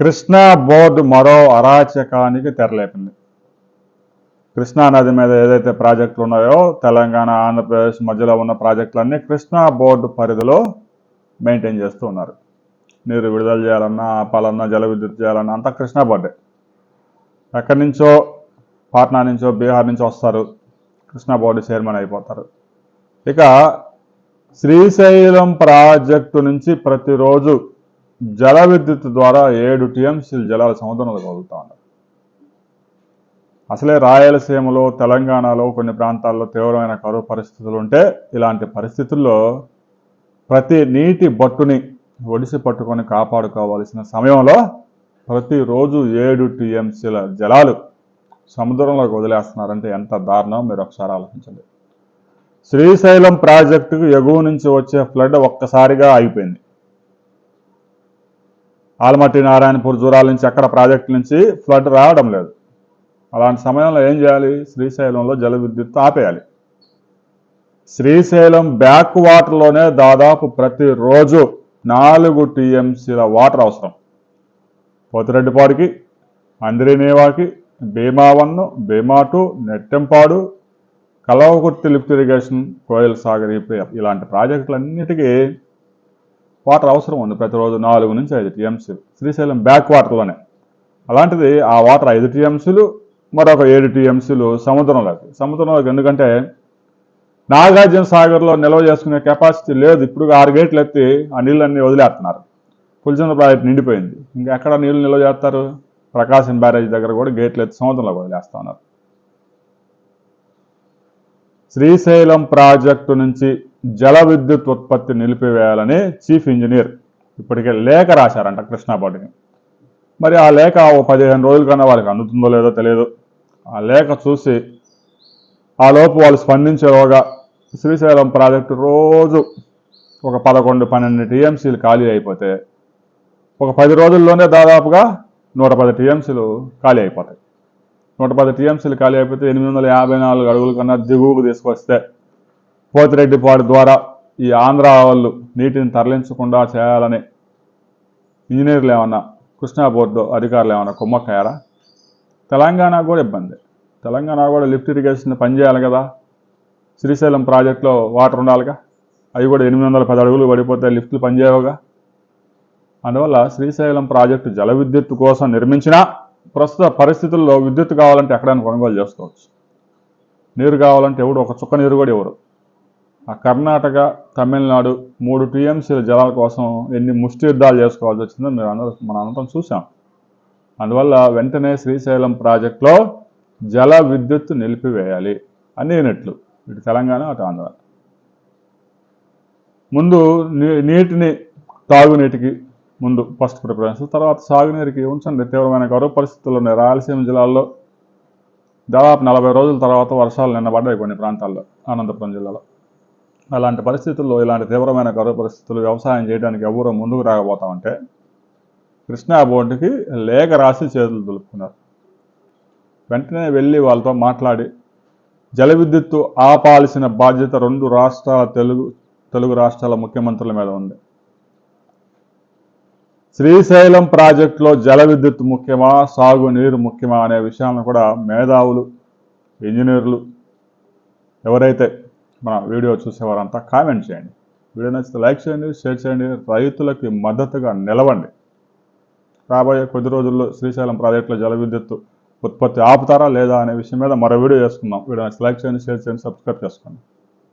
Krishna board మరో అరాచకానికి తెరలేపింది. కృష్ణా నది మీద ఏదైతే ప్రాజెక్టులు ఉన్నాయో తెలంగాణ ఆంధ్రప్రదేశ్ మధ్యలో ఉన్న ప్రాజెక్టులన్నీ కృష్ణా బోర్డు పరిధిలో మెయింటైన్ చేస్తూ ఉన్నారు. నీరు విడుదల చేయాలన్నా ఆపాలన్నా జల విద్యుత్ చేయాలన్నా అంతా కృష్ణా బోర్డే. ఎక్కడి నుంచో పాట్నా నుంచో బీహార్ నుంచో వస్తారు. కృష్ణా బోర్డు చైర్మన్ అయిపోతారు. ఇక శ్రీశైలం ప్రాజెక్టు నుంచి ప్రతిరోజు జల విద్యుత్ ద్వారా ఏడు టీఎంసీలు జలాలు సముద్రంలో వదులుతా ఉన్నారు. అసలే రాయలసీమలో తెలంగాణలో కొన్ని ప్రాంతాల్లో తీవ్రమైన కరువు పరిస్థితులు ఉంటే ఇలాంటి పరిస్థితుల్లో ప్రతి నీటి బొట్టుని ఒడిసి పట్టుకొని కాపాడుకోవాల్సిన సమయంలో ప్రతిరోజు ఏడు టీఎంసీల జలాలు సముద్రంలోకి వదిలేస్తున్నారంటే ఎంత దారుణం? మీరు ఒకసారి ఆలోచించండి. శ్రీశైలం ప్రాజెక్టుకు ఎగువ నుంచి వచ్చే ఫ్లడ్ ఒక్కసారిగా ఆగిపోయింది. ఆల్మట్టి నారాయణపూర్ జూరాల నుంచి అక్కడ ప్రాజెక్టు నుంచి ఫ్లడ్ రావడం లేదు. అలాంటి సమయంలో ఏం చేయాలి? శ్రీశైలంలో జల విద్యుత్ ఆపేయాలి. శ్రీశైలం బ్యాక్ వాటర్లోనే దాదాపు ప్రతిరోజు నాలుగు టీఎంసీల వాటర్ అవసరం. పోతిరెడ్డిపాడుకి అందిరినేవాకి Bhima one Bhima two Nettempadu Kalwakurthy lift irrigation Koyal Sagar ఈ- ఇలాంటి ప్రాజెక్టులన్నిటికీ వాటర్ అవసరం ఉంది ప్రతిరోజు నాలుగు నుంచి ఐదు టీఎంసీలు శ్రీశైలం బ్యాక్ వాటర్లోనే. అలాంటిది ఆ వాటర్ ఐదు టీఎంసీలు మరొక ఏడు టీఎంసీలు సముద్రంలోకి. సముద్రంలోకి ఎందుకంటే నాగార్జున సాగర్లో నిల్వ చేసుకునే కెపాసిటీ లేదు. ఇప్పుడు ఆరు గేట్లు ఎత్తి ఆ నీళ్ళన్నీ వదిలేస్తున్నారు. పులిచంద్ర ప్రాజెక్ట్ నిండిపోయింది. ఇంకా ఎక్కడ నీళ్ళు నిల్వ చేస్తారు? ప్రకాశం బ్యారేజ్ దగ్గర కూడా గేట్లు ఎత్తి సముద్రంలోకి వదిలేస్తా ఉన్నారు శ్రీశైలం ప్రాజెక్టు నుంచి జల విద్యుత్ ఉత్పత్తి నిలిపివేయాలని చీఫ్ ఇంజనీర్ ఇప్పటికే లేఖ రాశారంట కృష్ణాపాటిని మరి ఆ లేఖ ఓ పదిహేను రోజుల కన్నా వాళ్ళకి అందుతుందో లేదో తెలియదు. ఆ లేఖ చూసి ఆ లోపు వాళ్ళు స్పందించేలోగా శ్రీశైలం ప్రాజెక్టు రోజు ఒక పదకొండు పన్నెండు టీఎంసీలు ఖాళీ అయిపోతే ఒక పది రోజుల్లోనే దాదాపుగా నూట పది టీఎంసీలు ఖాళీ అయిపోతాయి. నూట పది టీఎంసీలు ఖాళీ అయిపోతే ఎనిమిది వందల యాభై నాలుగు అడుగుల కన్నా దిగువకు తీసుకొస్తే పోతిరెడ్డిపాడు ద్వారా ఈ ఆంధ్ర వాళ్ళు నీటిని తరలించకుండా చేయాలని ఇంజనీర్లు ఏమన్నా కృష్ణా బోర్డు అధికారులు ఏమన్నా కుమ్మక్కయ్యారా? తెలంగాణ కూడా ఇబ్బంది. తెలంగాణ కూడా లిఫ్ట్ ఇరిగేషన్ పనిచేయాలి కదా. శ్రీశైలం ప్రాజెక్టులో వాటర్ ఉండాలిగా. అవి కూడా ఎనిమిది వందల పది అడుగులు పడిపోతే లిఫ్ట్లు పనిచేయవుగా అందువల్ల శ్రీశైలం ప్రాజెక్టు జల విద్యుత్ కోసం నిర్మించిన ప్రస్తుత పరిస్థితుల్లో విద్యుత్ కావాలంటే ఎక్కడైనా కొనుగోలు చేసుకోవచ్చు. నీరు కావాలంటే ఎవడు? ఒక చుక్క నీరు కూడా ఎవరు? కర్ణాటక తమిళనాడు మూడు టీఎంసీల జలాల కోసం ఎన్ని ముష్టియుద్ధాలు చేసుకోవాల్సి వచ్చిందో మీరు అందరూ మనం అందరం చూసాం అందువల్ల వెంటనే శ్రీశైలం ప్రాజెక్టులో జల విద్యుత్ నిలిపివేయాలి అన్ని యూనిట్లు ఇటు తెలంగాణ అటు ఆంధ్ర. ముందు నీ- నీటిని తాగునీటికి ముందు ఫస్ట్ ప్రిఫరెన్స్ తర్వాత సాగునీరుకి ఉంచండి. తీవ్రమైన కరువు పరిస్థితులు ఉన్నాయి. రాయలసీమ జిల్లాల్లో దాదాపు నలభై రోజుల తర్వాత వర్షాలు నిన్నబడ్డాయి కొన్ని ప్రాంతాల్లో అనంతపురం జిల్లాలో. అలాంటి పరిస్థితుల్లో ఇలాంటి తీవ్రమైన కరువు పరిస్థితులు వ్యవసాయం చేయడానికి ఎవరో ముందుకు రాకపోతామంటే కృష్ణా బోర్డుకి లేఖ రాసి చేతులు దులుపుకున్నారు వెంటనే వెళ్ళి వాళ్ళతో మాట్లాడి జల విద్యుత్తు ఆపాల్సిన బాధ్యత రెండు రాష్ట్రాల తెలుగు తెలుగు రాష్ట్రాల ముఖ్యమంత్రుల మీద ఉంది. శ్రీశైలం ప్రాజెక్టులో జల విద్యుత్ ముఖ్యమా సాగునీరు ముఖ్యమా అనే విషయాలను కూడా మేధావులు ఇంజనీర్లు ఎవరైతే మన వీడియో చూసేవారంతా కామెంట్ చేయండి. వీడియో నచ్చితే లైక్ చేయండి షేర్ చేయండి. రైతులకి మద్దతుగా నిలవండి. రాబోయే కొద్ది రోజుల్లో శ్రీశైలం ప్రాజెక్టులో జల విద్యుత్ ఉత్పత్తి ఆపుతారా లేదా అనే విషయం మీద మరో వీడియో చేసుకుందాం వీడియో నచ్చితే లైక్ చేయండి షేర్ చేయండి సబ్స్క్రైబ్ చేసుకోండి.